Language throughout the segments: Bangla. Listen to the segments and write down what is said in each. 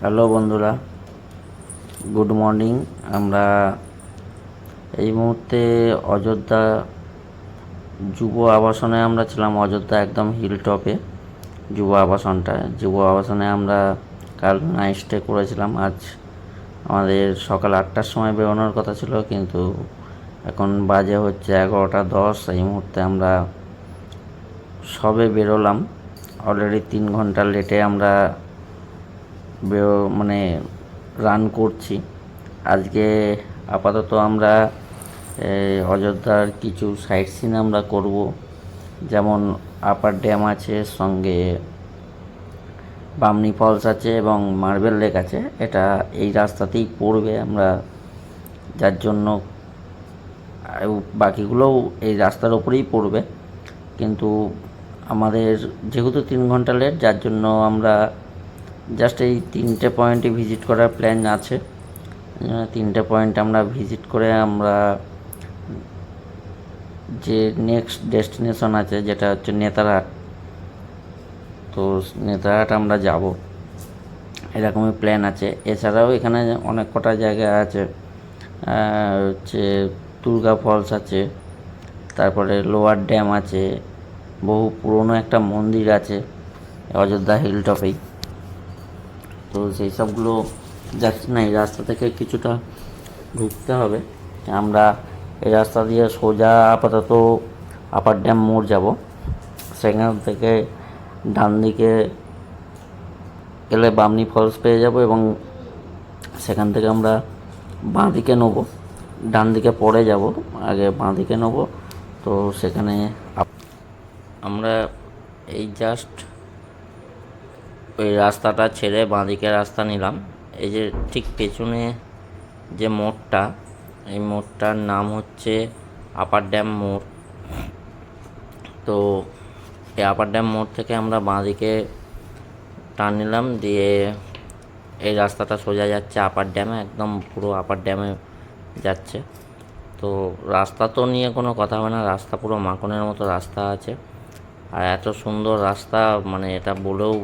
হ্যালো বন্ধুরা, গুড মর্নিং। আমরা এই মুহূর্তে অযোধ্যা যুব আবাসনে আমরা ছিলাম, অযোধ্যা একদম হিল টপে যুব আবাসনটা। যুব আবাসনে আমরা কাল নাইট স্টে করেছিলাম। আজ আমাদের সকাল আটটার সময় বেরোনোর কথা ছিল, কিন্তু এখন বাজে হচ্ছে এগারোটা দশ। এই মুহূর্তে আমরা সবে বেরোলাম। অলরেডি তিন ঘণ্টা লেটে আমরা মানে রান করছি। আজকে আপাতত আমরা অযোধ্যার কিছু সাইট সিন আমরা করব। যেমন আপার ড্যাম আছে, সঙ্গে বামনি ফলস আছে এবং মার্বেল লেক আছে। এটা এই রাস্তাতেই পড়বে আমরা। যার জন্য বাকিগুলোও এই রাস্তার ওপরেই পড়বে। কিন্তু আমাদের যেহেতু তিন ঘণ্টা লেট যার জন্য আমরা জাস্ট এই তিনটে পয়েন্টে ভিজিট করার প্ল্যান আছে। তিনটে পয়েন্ট আমরা ভিজিট করে আমরা যে নেক্সট ডেস্টিনেশন আছে, যেটা হচ্ছে নেতারহাট। তো নেতারহাট আমরা যাব। এরকমই প্ল্যান আছে। এছাড়াও এখানে অনেক কটা জায়গা আছে। হচ্ছে দুর্গা ফলস আছে, তারপরে লোয়ার ড্যাম আছে, বহু পুরনো একটা মন্দির আছে, অযোধ্যা হিল টপেই তো সেই সবগুলো যাচ্ছি না, এই রাস্তা থেকে কিছুটা ঢুকতে হবে। আমরা এই রাস্তা দিয়ে সোজা আপাতত আপার ড্যাম মোড় যাব। সেখান থেকে ডান দিকে গেলে বামনি ফলস পেয়ে যাব এবং সেখান থেকে আমরা বাঁ দিকে নেব। ডান দিকে পরে যাব, আগে বাঁ দিকে নেব। তো সেখানে আমরা এই জাস্ট ওই রাস্তাটা ছেড়ে বাঁদিকে রাস্তা নিলাম। এই যে ঠিক পেছনে যে মোড়টা, এই মোড়টার নাম হচ্ছে আপার ড্যাম মোড়। তো এই আপার ড্যাম মোড় থেকে আমরা বাঁদিকে টান নিলাম, দিয়ে এই রাস্তাটা সোজা যাচ্ছে আপার ড্যামে, একদম পুরো আপার ড্যামে যাচ্ছে। তো রাস্তা তো নিয়ে কোনো কথা হবে না, রাস্তা পুরো মাখনের মতো রাস্তা আছে। আর এত সুন্দর রাস্তা মানে এটা বলেও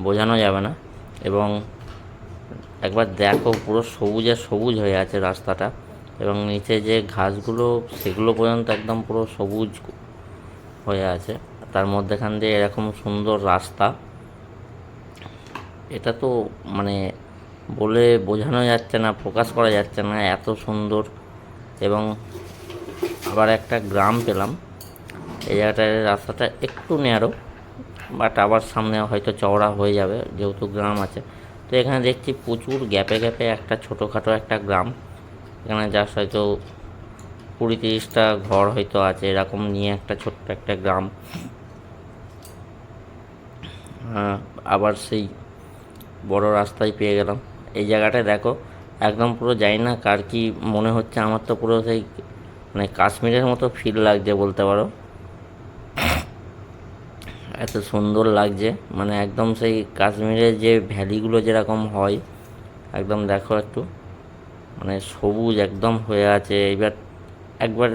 বোঝানো যাবে না। এবং একবার দেখো পুরো সবুজে সবুজ হয়ে আছে রাস্তাটা। এবং নিচে যে ঘাসগুলো, সেগুলো পর্যন্ত একদম পুরো সবুজ হয়ে আছে। তার মধ্যেখান দিয়ে এরকম সুন্দর রাস্তা। এটা তো মানে বলে বোঝানো যাচ্ছে না, প্রকাশ করা যাচ্ছে না, এত সুন্দর। এবং আবার একটা গ্রাম পেলাম। এই জায়গাটায় রাস্তাটা একটু ন্যারো বাট আবার সামনে হয়তো চওড়া হয়ে যাবে, যেহেতু গ্রাম আছে। তো এখানে দেখছি প্রচুর গ্যাপে গ্যাপে একটা ছোটোখাটো একটা গ্রাম। এখানে জাস্ট হয়তো কুড়ি তিরিশটা ঘর হয়তো আছে, এরকম নিয়ে একটা ছোট্ট একটা গ্রাম। আবার সেই বড় রাস্তায় পেয়ে গেলাম। এই জায়গাটায় দেখো, একদম পুরো যাই না কার কি মনে হচ্ছে, আমার তো পুরো সেই মানে কাশ্মীরের মতো ফিল লাগছে বলতে পারো। এত সুন্দর লাগছে। মানে একদম সেই কাশ্মীরের যে ভ্যালিগুলো যেরকম হয়, একদম দেখো একটু। মানে সবুজ একদম হয়ে আছে। এবার একবার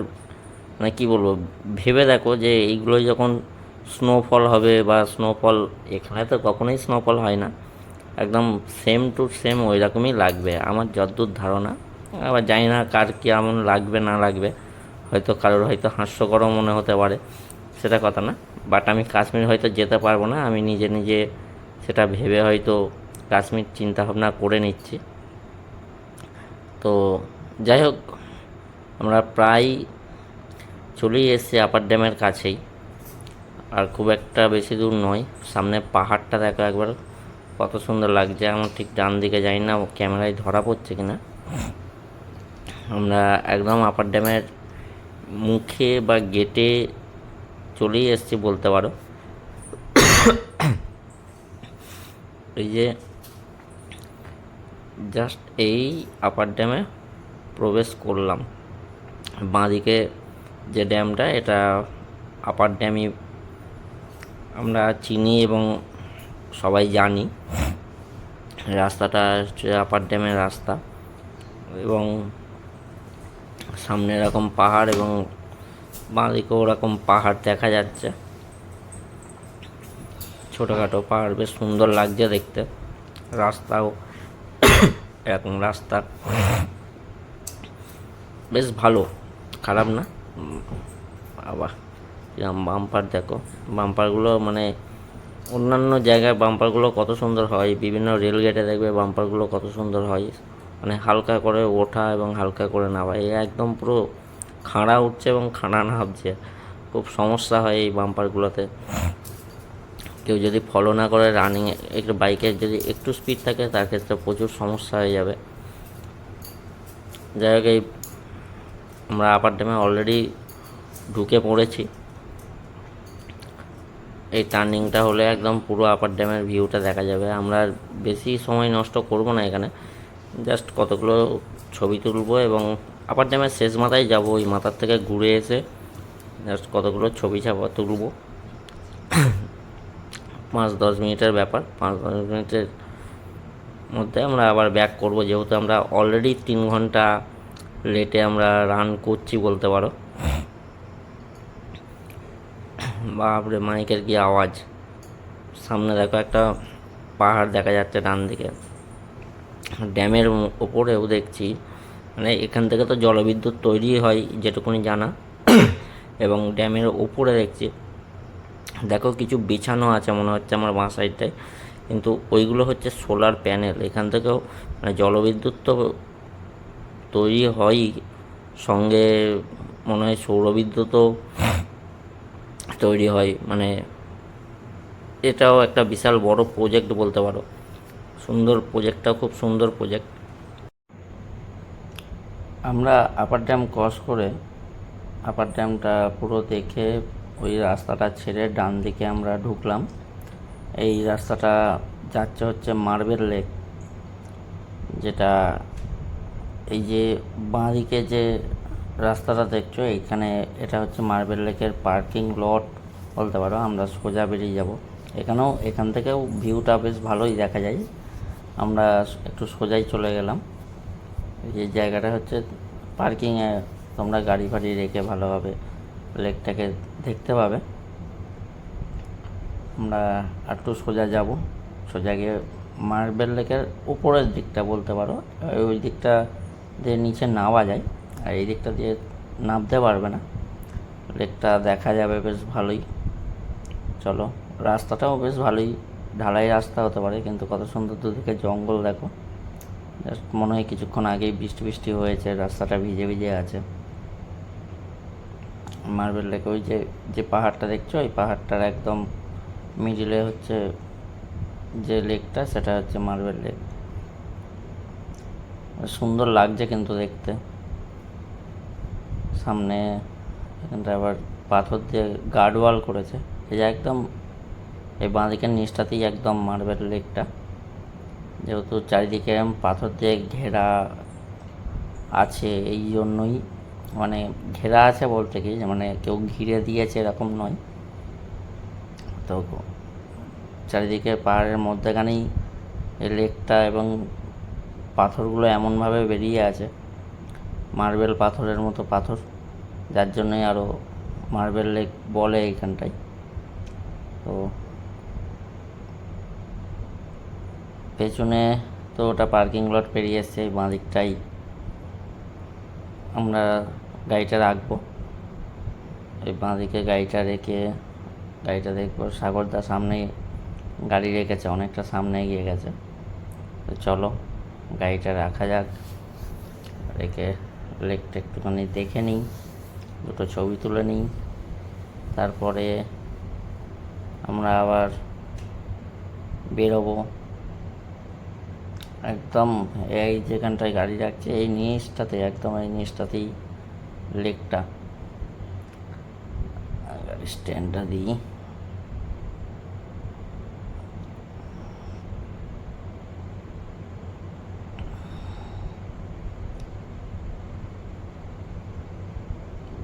মানে কী বলব, ভেবে দেখো যে এইগুলো যখন স্নোফল হবে বা স্নোফল এখানে তো কখনোই স্নোফল হয় না। একদম সেম টু সেম ওই রকমই লাগবে। আমার যতদূর ধারণা। আবার জানি না কার কেমন লাগবে, না লাগবে। হয়তো কারোর হয়তো হাস্যকরও মনে হতে পারে। সেটা কথা না বাট আমি কাশ্মীর হয়তো যেতে পারব না, আমি নিজে নিজে সেটা ভেবে হয়তো কাশ্মীর চিন্তাভাবনা করে নিচ্ছি। তো যাই হোক, আমরা প্রায় চলেই এসেছি আপার ড্যামের কাছেই, আর খুব একটা বেশি দূর নয়, সামনে পাহাড়টা দেখো একবার, কত সুন্দর লাগছে, আমার ঠিক ডান দিকে যাই না, ক্যামেরায় ধরা পড়ছে কিনা। আমরা একদম আপার ড্যামের মুখে বা গেটে চলেই এসেছি বলতে পারো। এই যে জাস্ট এই আপার ড্যামে প্রবেশ করলাম। বাঁদিকে যে ড্যামটা এটা আপার ড্যামই আমরা চিনি এবং সবাই জানি। রাস্তাটা হচ্ছে আপার ড্যামের রাস্তা এবং সামনে এরকম পাহাড় এবং বাঁদিকেও ওরকম পাহাড় দেখা যাচ্ছে। ছোটোখাটো পাহাড়, বেশ সুন্দর লাগছে দেখতে। রাস্তাও এরকম রাস্তা। বেশ ভালো, খারাপ না? আবার কিরম বাম্পার দেখো। বাম্পারগুলো মানে অন্যান্য জায়গায় বাম্পারগুলো কত সুন্দর হয়, বিভিন্ন রেল গেটে দেখবে বাম্পারগুলো কত সুন্দর হয়। মানে হালকা করে ওঠা এবং হালকা করে নামা এই একদম পুরো খাড়া উঠছে এবং খাড়া নামছে। খুব সমস্যা হয় এই বাম্পারগুলোতে কেউ যদি ফলো না করে রানিং একটু বাইকের যদি একটু স্পিড থাকে, তার ক্ষেত্রে প্রচুর সমস্যা হয়ে যাবে। যাই হোক, এই আমরা আপার ড্যামে অলরেডি ঢুকে পড়েছি। এই টার্নিংটা হলে একদম পুরো আপার ড্যামের ভিউটা দেখা যাবে। আমরা বেশি সময় নষ্ট করব না এখানে। জাস্ট কতগুলো ছবি তুলবো এবং আপার ড্যামের শেষ মাথায় যাব ওই মাথার থেকে ঘুরে এসে জাস্ট কতগুলো ছবি ছাপা তুলবো। পাঁচ দশ মিনিটের ব্যাপার, পাঁচ দশ মিনিটের মধ্যে আমরা আবার ব্যাক করব, যেহেতু আমরা অলরেডি তিন ঘণ্টা লেটে আমরা রান করছি বলতে পারো। বাপরে, মাইকের কি আওয়াজ? সামনে দেখো একটা পাহাড় দেখা যাচ্ছে ডান দিকে। ড্যামের ওপরেও দেখছি। মানে এখান থেকে তো জলবিদ্যুৎ তৈরি হয় যেটুকুনি জানা। এবং ড্যামের ওপরে দেখছি, দেখো কিছু বিছানো আছে মনে হচ্ছে আমার বাঁ সাইডটায়। কিন্তু ওইগুলো হচ্ছে সোলার প্যানেল। এখান থেকেও মানে জলবিদ্যুৎ তো তৈরি হয়ই। সঙ্গে মনে হয় সৌরবিদ্যুৎও তৈরি হয়। মানে এটাও একটা বিশাল বড় প্রজেক্ট বলতে পারো। সুন্দর প্রজেক্টটাও খুব সুন্দর প্রজেক্ট আমরা আপার ড্যাম ক্রস করে আপার ড্যামটা পুরো দেখে ওই রাস্তাটা ছেড়ে ডান দিকে আমরা ঢুকলাম। এই রাস্তাটা যাচ্ছে হচ্ছে মার্বেল লেক, যেটা এই যে বাঁ দিকে যে রাস্তাটা দেখছ এইখানে এটা হচ্ছে মার্বেল লেকের পার্কিং লট বলতে পারো, আমরা সোজা বেরিয়ে যাব। এখানেও এখান থেকেও ভিউটা বেশ ভালোই দেখা যায়। আমরা একটু সোজাই চলে গেলাম। এই জায়গাটা হচ্ছে পার্কিংয়ে তোমরা গাড়ি ফাড়ি রেখে ভালোভাবে লেকটাকে দেখতে পাবে। আমরা একটু সোজা যাব। সোজা গিয়ে মার্বেল লেকের উপরের দিকটা বলতে পারো। ওই দিকটা দিয়ে নিচে নামা যায়। আর এই দিকটা দিয়ে নামতে পারবে না। লেকটা দেখা যাবে বেশ ভালোই। চলো, রাস্তাটাও বেশ ভালোই ঢালাই রাস্তা হতে পারে, কিন্তু কত সুন্দর দুদিকে জঙ্গল দেখো। জাস্ট মনে হয় কিছুক্ষণ আগেই বৃষ্টি বৃষ্টি হয়েছে, রাস্তাটা ভিজে ভিজে আছে। মার্বেল লেকে ওই যে যে পাহাড়টা দেখছ, ওই পাহাড়টার একদম মিডিলে হচ্ছে যে লেকটা সেটা হচ্ছে মার্বেল লেক সুন্দর লাগছে কিন্তু দেখতে। সামনে এখানটা আবার পাথর দিয়ে গার্ড ওয়াল করেছে। এই যে একদম, এই বাঁদিকের নিচটাতেই একদম মার্বেল লেকটা যেহেতু চারিদিকে পাথর দিয়ে ঘেরা আছে, এই জন্যই মানে ঘেরা আছে বলতে কি মানে কেউ ঘিরে দিয়েছে এরকম নয়। তো চারিদিকে পাহাড়ের মধ্যেখানেই লেকটা এবং পাথরগুলো এমনভাবে বেরিয়ে আছে, মার্বেল পাথরের মতো পাথর, যার জন্যই আরও মার্বেল লেক বলে এইখানটায়। তো পেছনে তো ওটা পার্কিং লট পেরিয়ে এসছে বাঁ দিকটাই আমরা গাড়িটা রাখব। এই বাঁ দিকে গাড়িটা রেখে গাড়িটা দেখব। সাগরদা সামনে গাড়ি রেখেছে, অনেকটা সামনে এগিয়ে গেছে। তো চলো, গাড়িটা রাখা যাক। রেখে লেকটা একটুখানি দেখে নিই, দুটো ছবি তুলে নিই। তারপরে আমরা আবার বেরোবো। একদম এই যেখানটায় গাড়ি রাখছে, এই নিচটাতে, একদম এই নিচটাতেই লেকটা। গাড়ির স্ট্যান্ডটা দিই।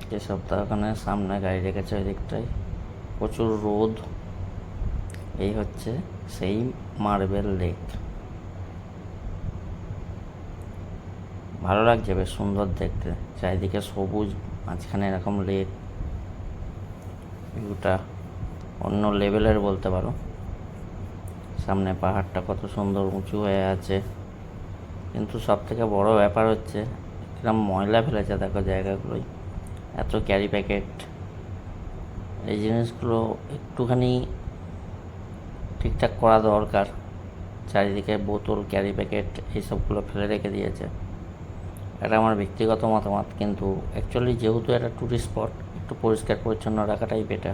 যে সপ্তাহখানে সামনে গাড়ি রেখেছে ওই দিকটায়। প্রচুর রোদ। এই হচ্ছে সেই মার্বেল লেক। ভালো লাগছে, বেশ সুন্দর দেখতে। চারিদিকে সবুজ, মাঝখানে এরকম লেক ভিউটা অন্য লেভেলের বলতে পারো। সামনে পাহাড়টা কত সুন্দর, উঁচু হয়ে আছে। কিন্তু সব থেকে বড় ব্যাপার হচ্ছে, কিরম ময়লা ফেলেছে, দেখো জায়গাগুলোই। এত ক্যারি প্যাকেট এই জিনিসগুলো একটুখানি ঠিকঠাক করা দরকার। চারিদিকে বোতল ক্যারি প্যাকেট এইসবগুলো ফেলে রেখে দিয়েছে। এটা আমার ব্যক্তিগত মতামত, কিন্তু অ্যাকচুয়ালি যেহেতু এটা ট্যুরিস্ট স্পট একটু পরিষ্কার পরিচ্ছন্ন রাখাটাই বেটার